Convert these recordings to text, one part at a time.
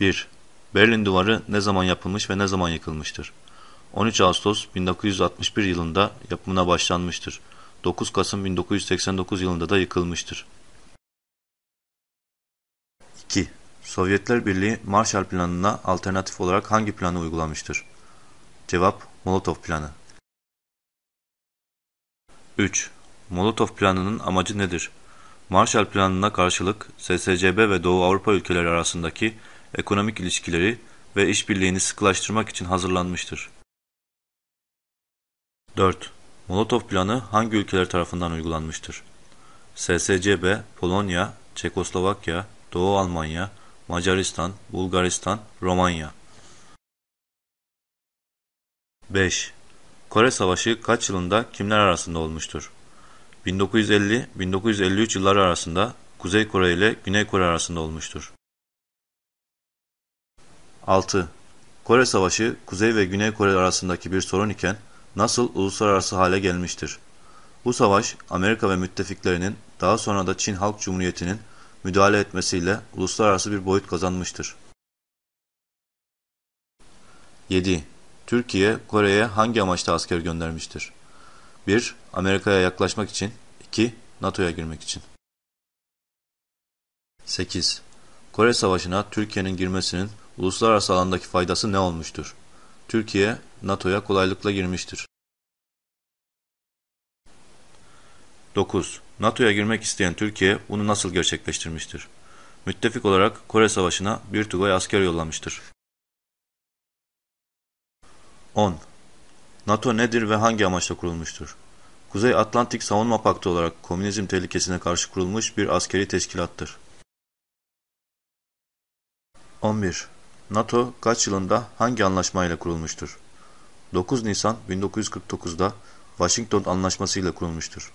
1. Berlin Duvarı ne zaman yapılmış ve ne zaman yıkılmıştır? 13 Ağustos 1961 yılında yapımına başlanmıştır. 9 Kasım 1989 yılında da yıkılmıştır. 2. Sovyetler Birliği Marshall Planı'na alternatif olarak hangi planı uygulamıştır? Cevap Molotov Planı. 3. Molotov Planı'nın amacı nedir? Marshall Planı'na karşılık SSCB ve Doğu Avrupa ülkeleri arasındaki ekonomik ilişkileri ve işbirliğini sıkılaştırmak için hazırlanmıştır. 4. Molotov Planı hangi ülkeler tarafından uygulanmıştır? SSCB, Polonya, Çekoslovakya, Doğu Almanya, Macaristan, Bulgaristan, Romanya. 5. Kore Savaşı kaç yılında kimler arasında olmuştur? 1950-1953 yılları arasında Kuzey Kore ile Güney Kore arasında olmuştur. 6. Kore Savaşı Kuzey ve Güney Kore arasındaki bir sorun iken nasıl uluslararası hale gelmiştir? Bu savaş Amerika ve müttefiklerinin daha sonra da Çin Halk Cumhuriyeti'nin müdahale etmesiyle uluslararası bir boyut kazanmıştır. 7. Türkiye, Kore'ye hangi amaçta asker göndermiştir? 1. Amerika'ya yaklaşmak için 2. NATO'ya girmek için 8. Kore Savaşı'na Türkiye'nin girmesinin uluslararası alandaki faydası ne olmuştur? Türkiye, NATO'ya kolaylıkla girmiştir. 9. NATO'ya girmek isteyen Türkiye bunu nasıl gerçekleştirmiştir? Müttefik olarak Kore Savaşı'na bir tugay asker yollamıştır. 10. NATO nedir ve hangi amaçla kurulmuştur? Kuzey Atlantik Savunma Paktı olarak komünizm tehlikesine karşı kurulmuş bir askeri teşkilattır. 11. NATO kaç yılında hangi anlaşmayla kurulmuştur? 9 Nisan 1949'da Washington Anlaşması ile kurulmuştur.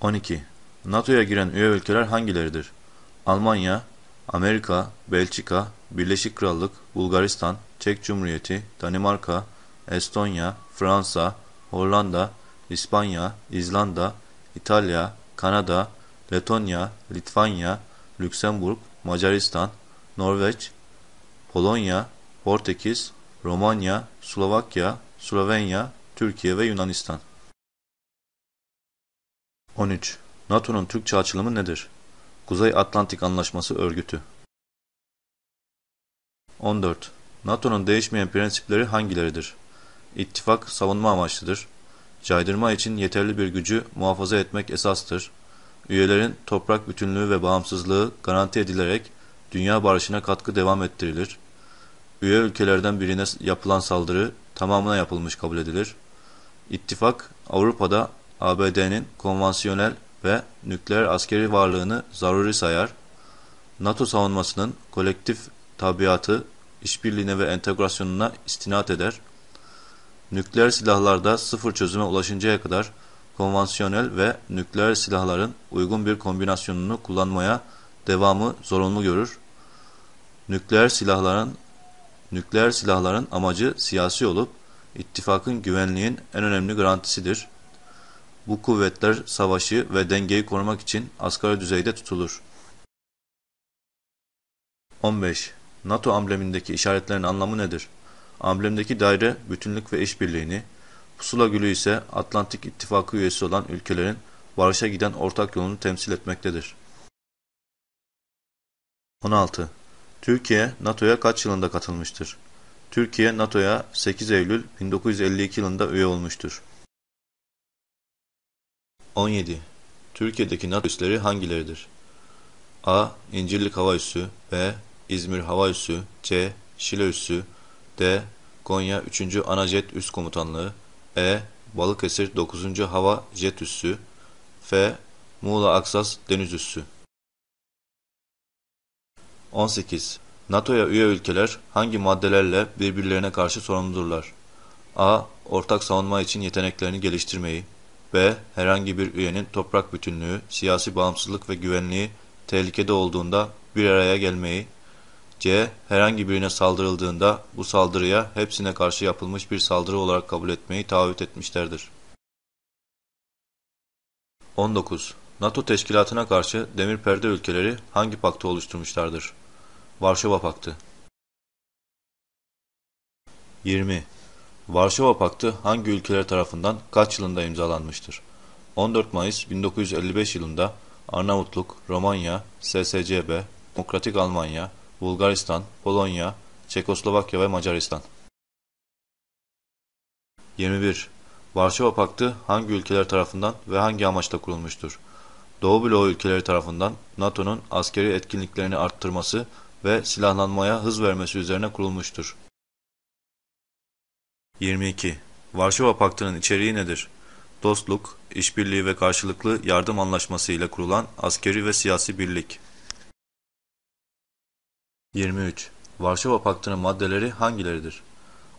12. NATO'ya giren üye ülkeler hangileridir? Almanya, Amerika, Belçika, Birleşik Krallık, Bulgaristan, Çek Cumhuriyeti, Danimarka, Estonya, Fransa, Hollanda, İspanya, İzlanda, İtalya, Kanada, Letonya, Litvanya, Lüksemburg, Macaristan, Norveç, Polonya, Portekiz, Romanya, Slovakya, Slovenya, Türkiye ve Yunanistan. 13. NATO'nun Türkçe açılımı nedir? Kuzey Atlantik Anlaşması Örgütü 14. NATO'nun değişmeyen prensipleri hangileridir? İttifak savunma amaçlıdır. Caydırma için yeterli bir gücü muhafaza etmek esastır. Üyelerin toprak bütünlüğü ve bağımsızlığı garanti edilerek dünya barışına katkı devam ettirilir. Üye ülkelerden birine yapılan saldırı tamamına yapılmış kabul edilir. İttifak, Avrupa'da ABD'nin konvansiyonel ve nükleer askeri varlığını zaruri sayar. NATO savunmasının kolektif tabiatı, işbirliğine ve entegrasyonuna istinat eder. Nükleer silahlarda sıfır çözüme ulaşıncaya kadar konvansiyonel ve nükleer silahların uygun bir kombinasyonunu kullanmaya devamı zorunlu görür. Nükleer silahların nükleer silahların amacı siyasi olup ittifakın güvenliğin en önemli garantisidir. Bu kuvvetler savaşı ve dengeyi korumak için asgari düzeyde tutulur. 15. NATO amblemindeki işaretlerin anlamı nedir? Amblemdeki daire bütünlük ve işbirliğini, pusula gülü ise Atlantik İttifakı üyesi olan ülkelerin barışa giden ortak yolunu temsil etmektedir. 16. Türkiye, NATO'ya kaç yılında katılmıştır? Türkiye, NATO'ya 8 Eylül 1952 yılında üye olmuştur. 17. Türkiye'deki NATO üsleri hangileridir? A. İncirlik Hava Üssü B. İzmir Hava Üssü C. Şile Üssü D. Konya 3. Anajet Üst Komutanlığı E. Balıkesir 9. Hava Jet Üssü F. Muğla Aksas Deniz Üssü 18. NATO'ya üye ülkeler hangi maddelerle birbirlerine karşı sorumludurlar? A. Ortak savunma için yeteneklerini geliştirmeyi B. Herhangi bir üyenin toprak bütünlüğü, siyasi bağımsızlık ve güvenliği tehlikede olduğunda bir araya gelmeyi C. Herhangi birine saldırıldığında bu saldırıya hepsine karşı yapılmış bir saldırı olarak kabul etmeyi taahhüt etmişlerdir. 19. NATO teşkilatına karşı demir perde ülkeleri hangi paktı oluşturmuşlardır? Varşova Paktı 20. Varşova Paktı hangi ülkeler tarafından kaç yılında imzalanmıştır? 14 Mayıs 1955 yılında Arnavutluk, Romanya, SSCB, Demokratik Almanya, Bulgaristan, Polonya, Çekoslovakya ve Macaristan. 21. Varşova Paktı hangi ülkeler tarafından ve hangi amaçla kurulmuştur? Doğu bloğu ülkeleri tarafından NATO'nun askeri etkinliklerini arttırması ve silahlanmaya hız vermesi üzerine kurulmuştur. 22. Varşova Paktı'nın içeriği nedir? Dostluk, işbirliği ve karşılıklı yardım anlaşması ile kurulan askeri ve siyasi birlik. 23. Varşova Paktı'nın maddeleri hangileridir?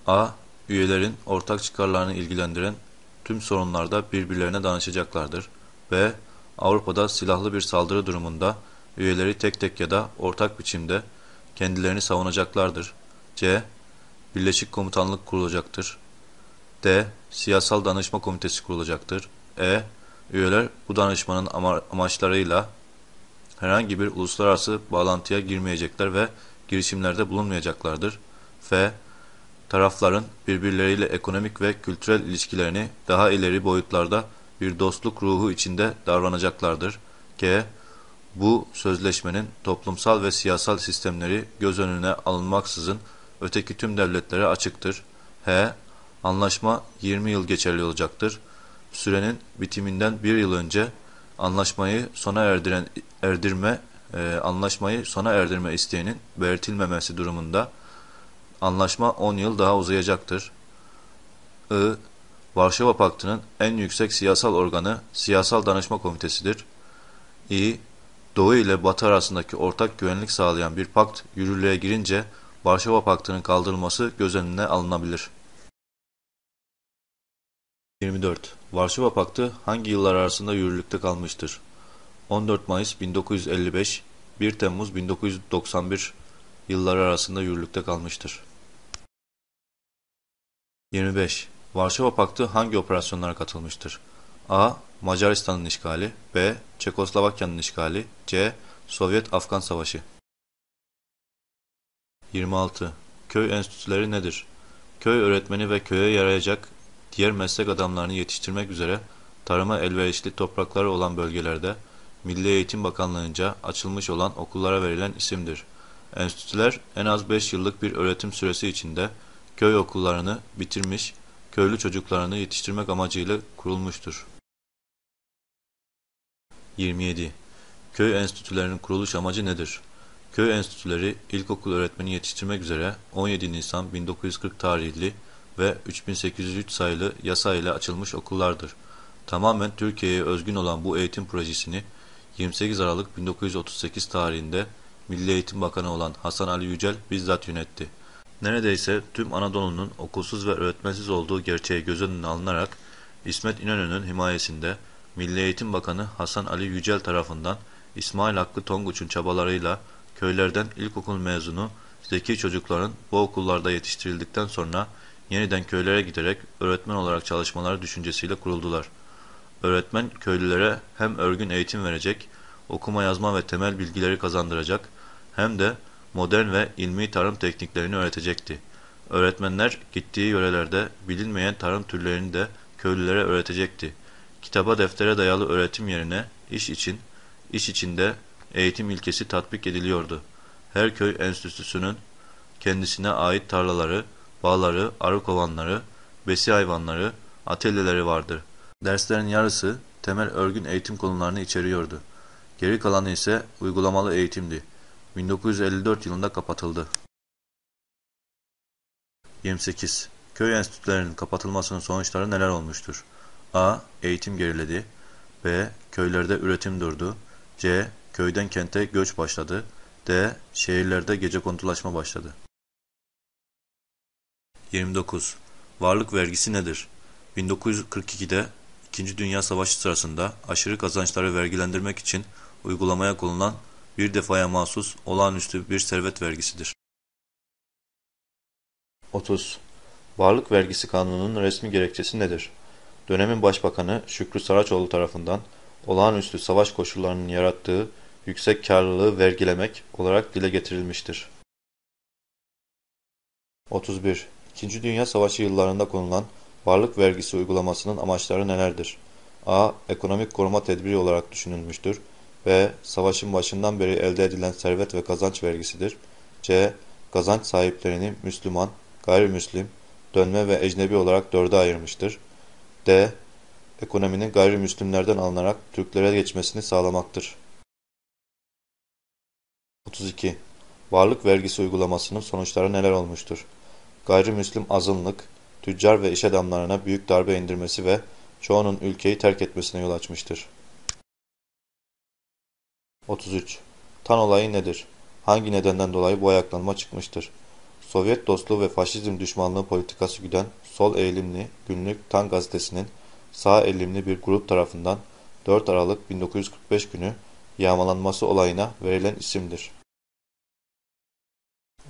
A. Üyelerin ortak çıkarlarını ilgilendiren tüm sorunlarda birbirlerine danışacaklardır. B. Avrupa'da silahlı bir saldırı durumunda üyeleri tek tek ya da ortak biçimde kendilerini savunacaklardır. C. Birleşik komutanlık kurulacaktır. D. Siyasal danışma komitesi kurulacaktır. E. Üyeler bu danışmanın ama amaçlarıyla herhangi bir uluslararası bağlantıya girmeyecekler ve girişimlerde bulunmayacaklardır. F. Tarafların birbirleriyle ekonomik ve kültürel ilişkilerini daha ileri boyutlarda bir dostluk ruhu içinde davranacaklardır. G. Bu sözleşmenin toplumsal ve siyasal sistemleri göz önüne alınmaksızın öteki tüm devletlere açıktır. H. Anlaşma 20 yıl geçerli olacaktır. Sürenin bitiminden bir yıl önce anlaşmayı sona erdiren erdirme e, anlaşmayı sona erdirme isteğinin belirtilmemesi durumunda anlaşma 10 yıl daha uzayacaktır. I. Varşova Paktı'nın en yüksek siyasal organı Siyasal Danışma Komitesidir. İ. Doğu ile Batı arasındaki ortak güvenlik sağlayan bir pakt yürürlüğe girince Varşova Paktı'nın kaldırılması göz önüne alınabilir. 24. Varşova Paktı hangi yıllar arasında yürürlükte kalmıştır? 14 Mayıs 1955, 1 Temmuz 1991 yılları arasında yürürlükte kalmıştır. 25. Varşova Paktı hangi operasyonlara katılmıştır? A. Macaristan'ın işgali B. Çekoslovakya'nın işgali C. Sovyet-Afgan Savaşı 26. Köy enstitüleri nedir? Köy öğretmeni ve köye yarayacak diğer meslek adamlarını yetiştirmek üzere tarıma elverişli toprakları olan bölgelerde Milli Eğitim Bakanlığı'nca açılmış olan okullara verilen isimdir. Enstitüler en az 5 yıllık bir öğretim süresi içinde köy okullarını bitirmiş, köylü çocuklarını yetiştirmek amacıyla kurulmuştur. 27. Köy enstitülerinin kuruluş amacı nedir? Köy enstitüleri ilkokul öğretmeni yetiştirmek üzere 17 Nisan 1940 tarihli ve 3803 sayılı yasa ile açılmış okullardır. Tamamen Türkiye'ye özgün olan bu eğitim projesini 28 Aralık 1938 tarihinde Milli Eğitim Bakanı olan Hasan Ali Yücel bizzat yönetti. Neredeyse tüm Anadolu'nun okulsuz ve öğretmensiz olduğu gerçeği göz önüne alınarak İsmet İnönü'nün himayesinde Milli Eğitim Bakanı Hasan Ali Yücel tarafından İsmail Hakkı Tonguç'un çabalarıyla köylerden ilkokul mezunu zeki çocukların bu okullarda yetiştirildikten sonra yeniden köylere giderek öğretmen olarak çalışmaları düşüncesiyle kuruldular. Öğretmen köylülere hem örgün eğitim verecek, okuma yazma ve temel bilgileri kazandıracak hem de modern ve ilmi tarım tekniklerini öğretecekti. Öğretmenler gittiği yörelerde bilinmeyen tarım türlerini de köylülere öğretecekti. Kitaba deftere dayalı öğretim yerine iş için, iş içinde eğitim ilkesi tatbik ediliyordu. Her köy enstitüsünün kendisine ait tarlaları, bağları, arı kovanları, besi hayvanları, atölyeleri vardır. Derslerin yarısı temel örgün eğitim konularını içeriyordu. Geri kalanı ise uygulamalı eğitimdi. 1954 yılında kapatıldı. 28. Köy enstitülerinin kapatılmasının sonuçları neler olmuştur? A. Eğitim geriledi. B. Köylerde üretim durdu. C. Köyden kente göç başladı. D. Şehirlerde gece kontulaşma başladı. 29. Varlık vergisi nedir? 1942'de İkinci Dünya Savaşı sırasında aşırı kazançları vergilendirmek için uygulamaya konulan bir defaya mahsus olağanüstü bir servet vergisidir. 30. Varlık vergisi kanununun resmi gerekçesi nedir? Dönemin Başbakanı Şükrü Saraçoğlu tarafından olağanüstü savaş koşullarının yarattığı yüksek karlılığı vergilemek olarak dile getirilmiştir. 31. İkinci Dünya Savaşı yıllarında konulan varlık vergisi uygulamasının amaçları nelerdir? A. Ekonomik koruma tedbiri olarak düşünülmüştür. B. Savaşın başından beri elde edilen servet ve kazanç vergisidir. C. Kazanç sahiplerini Müslüman, gayrimüslim, dönme ve ecnebi olarak dörde ayırmıştır. D. Ekonominin gayrimüslimlerden alınarak Türklere geçmesini sağlamaktır. 32. Varlık vergisi uygulamasının sonuçları neler olmuştur? Gayrimüslim azınlık, tüccar ve iş adamlarına büyük darbe indirmesi ve çoğunun ülkeyi terk etmesine yol açmıştır. 33. Tan olayı nedir? Hangi nedenden dolayı bu ayaklanma çıkmıştır? Sovyet dostluğu ve faşizm düşmanlığı politikası güden sol eğilimli günlük Tan gazetesinin sağ eğilimli bir grup tarafından 4 Aralık 1945 günü yağmalanması olayına verilen isimdir.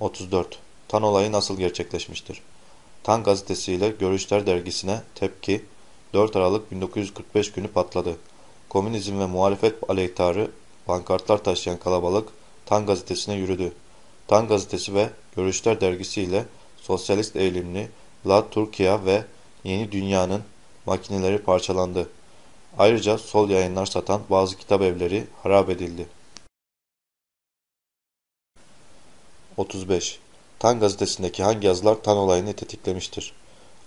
34. Tan olayı nasıl gerçekleşmiştir? Tan gazetesi ile Görüşler dergisine tepki 4 Aralık 1945 günü patladı. Komünizm ve muhalefet aleyhtarı pankartlar taşıyan kalabalık Tan gazetesine yürüdü. Tan gazetesi ve Görüşler dergisi ile sosyalist eğilimli La Turkiya ve Yeni Dünya'nın makineleri parçalandı. Ayrıca sol yayınlar satan bazı kitap evleri harap edildi. 35. Tan gazetesindeki hangi yazılar Tan olayını tetiklemiştir?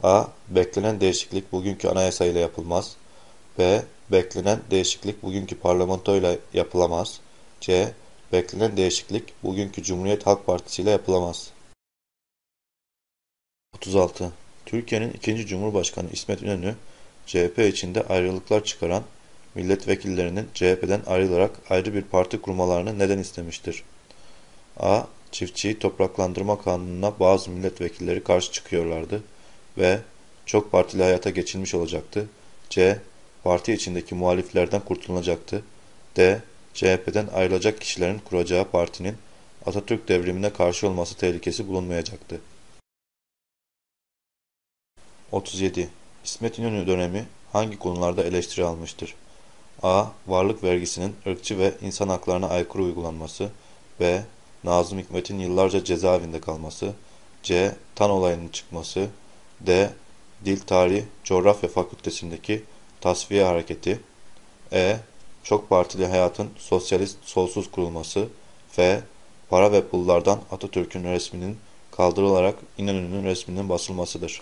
A. Beklenen değişiklik bugünkü anayasa ile yapılmaz. B. Beklenen değişiklik bugünkü parlamento ile yapılamaz. C. Beklenen değişiklik bugünkü Cumhuriyet Halk Partisi ile yapılamaz. 36. Türkiye'nin ikinci Cumhurbaşkanı İsmet İnönü, CHP içinde ayrılıklar çıkaran milletvekillerinin CHP'den ayrılarak ayrı bir parti kurmalarını neden istemiştir? A. Çiftçiyi topraklandırma kanununa bazı milletvekilleri karşı çıkıyorlardı ve çok partili hayata geçilmiş olacaktı. C. Parti içindeki muhaliflerden kurtulunacaktı. D. CHP'den ayrılacak kişilerin kuracağı partinin Atatürk devrimine karşı olması tehlikesi bulunmayacaktı. 37. İsmet İnönü dönemi hangi konularda eleştiri almıştır? A. Varlık vergisinin ırkçı ve insan haklarına aykırı uygulanması. B. Nazım Hikmet'in yıllarca cezaevinde kalması. C. Tan olayının çıkması. D. Dil Tarih Coğrafya Fakültesindeki tasfiye hareketi. E. Çok partili hayatın sosyalist solsuz kurulması. F. Para ve pullardan Atatürk'ün resminin kaldırılarak İnönü'nün resminin basılmasıdır.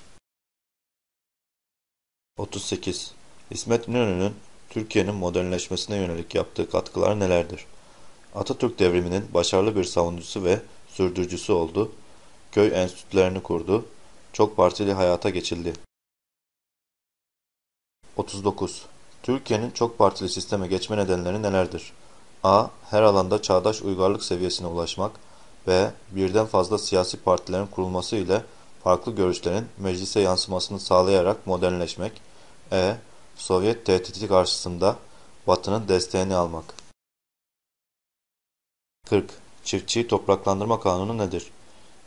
38. İsmet İnönü'nün Türkiye'nin modernleşmesine yönelik yaptığı katkılar nelerdir? Atatürk devriminin başarılı bir savunucusu ve sürdürücüsü oldu. Köy enstitülerini kurdu. Çok partili hayata geçildi. 39. Türkiye'nin çok partili sisteme geçme nedenleri nelerdir? A. Her alanda çağdaş uygarlık seviyesine ulaşmak. B. Birden fazla siyasi partilerin kurulması ile farklı görüşlerin meclise yansımasını sağlayarak modernleşmek. E. Sovyet tehdidi karşısında Batı'nın desteğini almak. 40. Çiftçiyi topraklandırma kanunu nedir?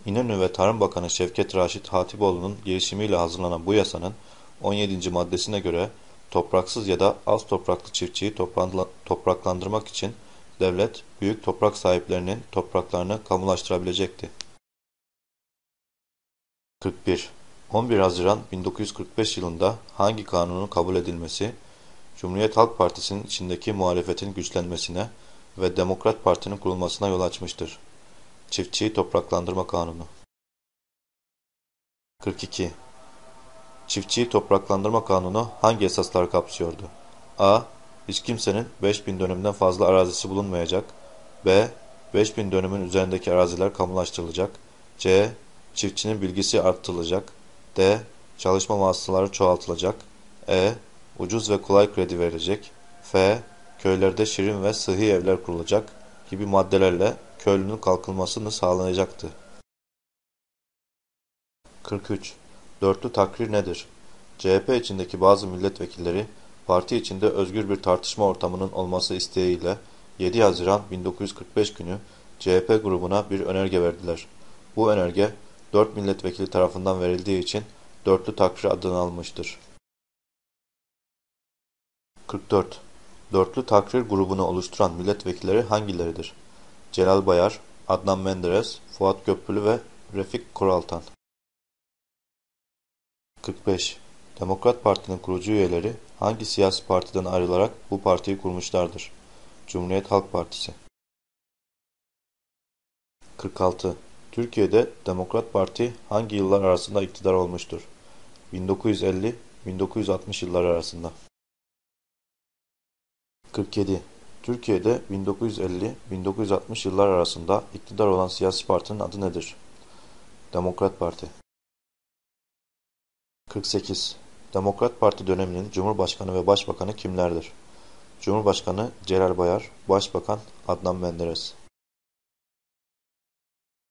İnönü ve Tarım Bakanı Şevket Raşit Hatipoğlu'nun girişimiyle hazırlanan bu yasanın 17. maddesine göre topraksız ya da az topraklı çiftçiyi topraklandırmak için devlet büyük toprak sahiplerinin topraklarını kamulaştırabilecekti. 41. 11 Haziran 1945 yılında hangi kanunun kabul edilmesi, Cumhuriyet Halk Partisi'nin içindeki muhalefetin güçlenmesine ve Demokrat Parti'nin kurulmasına yol açmıştır. Çiftçiyi Topraklandırma Kanunu 42. Çiftçiyi Topraklandırma Kanunu hangi esasları kapsıyordu? A. Hiç kimsenin 5000 dönümden fazla arazisi bulunmayacak. B. 5000 dönümün üzerindeki araziler kamulaştırılacak. C. Çiftçinin bilgisi artırılacak. D. Çalışma vasıtaları çoğaltılacak. E. Ucuz ve kolay kredi verilecek. F. Köylerde şirin ve sıhhi evler kurulacak gibi maddelerle köylünün kalkınmasını sağlanacaktı. 43. Dörtlü takrir nedir? CHP içindeki bazı milletvekilleri parti içinde özgür bir tartışma ortamının olması isteğiyle 7 Haziran 1945 günü CHP grubuna bir önerge verdiler. Bu önerge 4 milletvekili tarafından verildiği için dörtlü takrir adını almıştır. 44. Dörtlü takrir grubunu oluşturan milletvekilleri hangileridir? Celal Bayar, Adnan Menderes, Fuat Göprülü ve Refik Koraltan. 45. Demokrat Parti'nin kurucu üyeleri hangi siyasi partiden ayrılarak bu partiyi kurmuşlardır? Cumhuriyet Halk Partisi. 46. Türkiye'de Demokrat Parti hangi yıllar arasında iktidar olmuştur? 1950-1960 yılları arasında. 47. Türkiye'de 1950-1960 yıllar arasında iktidar olan siyasi partinin adı nedir? Demokrat Parti. 48. Demokrat Parti döneminin Cumhurbaşkanı ve Başbakanı kimlerdir? Cumhurbaşkanı Celal Bayar, Başbakan Adnan Menderes.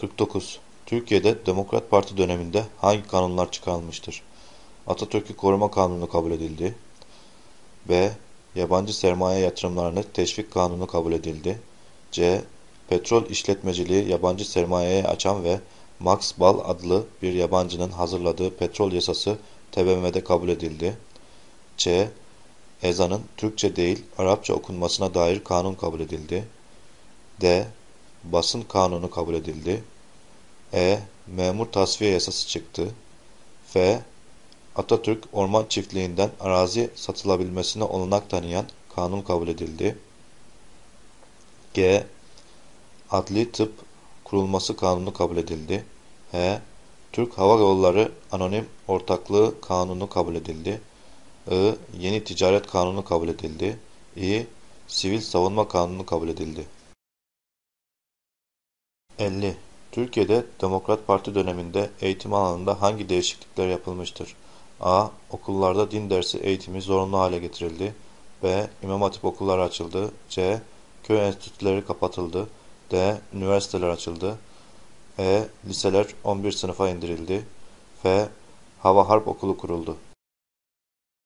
49. Türkiye'de Demokrat Parti döneminde hangi kanunlar çıkarılmıştır? Atatürk'ü koruma kanunu kabul edildi. B. Yabancı sermaye yatırımlarını teşvik kanunu kabul edildi. C. Petrol işletmeciliği yabancı sermayeye açan ve Max Ball adlı bir yabancının hazırladığı petrol yasası TBMM'de kabul edildi. C. Ezanın Türkçe değil Arapça okunmasına dair kanun kabul edildi. D. Basın kanunu kabul edildi. E. Memur tasfiye yasası çıktı. F. Atatürk orman çiftliğinden arazi satılabilmesine olanak tanıyan kanun kabul edildi. G. Adli tıp kurulması kanunu kabul edildi. H. Türk Hava Yolları Anonim Ortaklığı Kanunu kabul edildi. I. Yeni Ticaret Kanunu kabul edildi. İ. Sivil Savunma Kanunu kabul edildi. 50. Türkiye'de Demokrat Parti döneminde eğitim alanında hangi değişiklikler yapılmıştır? A. Okullarda din dersi eğitimi zorunlu hale getirildi. B. İmam Hatip okulları açıldı. C. Köy enstitüleri kapatıldı. D. Üniversiteler açıldı. E. Liseler 11 sınıfa indirildi. F. Hava Harp Okulu kuruldu.